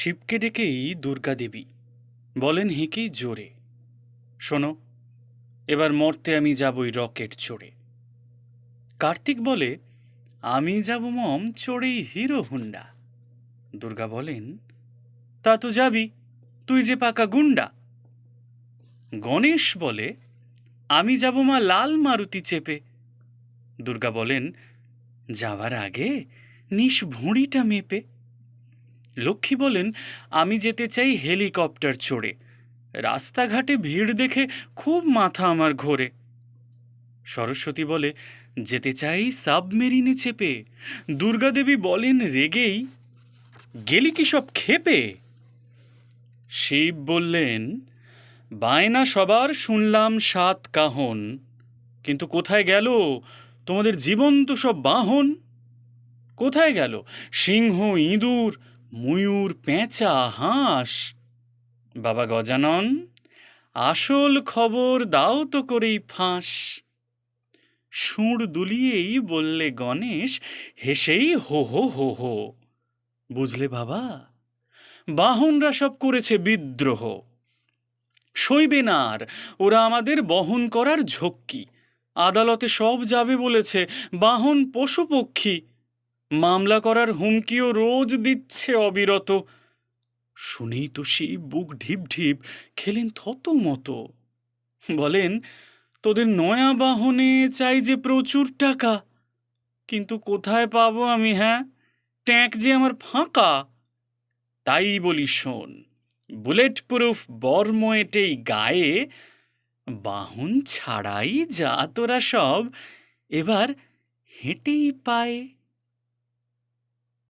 শিবকে ডেকেই দুর্গা দেবী। বলেন হেঁকেই জোরে, শোনো, এবার মরতে আমি যাবই রকেট চড়ে। কার্তিক বলে, আমি যাব মম চড়েই হিরো হুন্ডা। দুর্গা বলেন, তা তো যাবি, তুই যে পাকা গুন্ডা। গণেশ বলে, আমি যাব মা লাল মারুতি চেপে। দুর্গা বলেন, যাওয়ার আগে নিস ভুঁড়িটা মেপে। লক্ষ্মী বলেন, আমি যেতে চাই হেলিকপ্টার চড়ে। রাস্তাঘাটে ভিড় দেখে খুব মাথা আমার ঘোরে। সরস্বতী বলে, যেতে চাই সাবমেরিনে চেপে। দুর্গাদেবী বলেন, রেগেই। গেলি কি সব খেপে শিব বললেন, বায়না সবার শুনলাম সাত কাহন। কিন্তু কোথায় গেল? তোমাদের জীবন্ত সব বাহন। কোথায় গেল? সিংহ, ইঁদুর ময়ূর পেঁচা, হাঁস। বাবা গজানন, আসল খবর দাও তো করেই ফাঁস। সুঁড় দুলিয়েই বললে গণেশ, হেসেই হো হো হো হো। বুঝলে বাবা? বাহনরা সব করেছে বিদ্রোহ। সইবে না আর, ওরা আমাদের বহন করার ঝক্কি। আদালতে সব যাবে বলেছে, বাহন পশু পক্ষী মামলা করার হুমকিও রোজ দিচ্ছে অবিরত। শুনেই তো সেই বুক ঢিপ ঢিপ খেলেন থত মতো বলেন, তোদের নয়া বাহনে চাই যে প্রচুর টাকা, কিন্তু কোথায় পাবো আমি হ্যাঁ? ট্যাঙ্ক যে আমার ফাঁকা? তাই বলি শোন, বুলেট প্রুফ বর্ময়েটেই গায়ে, বাহন ছাড়াই যা তোরা সব এবার হেঁটেই পায়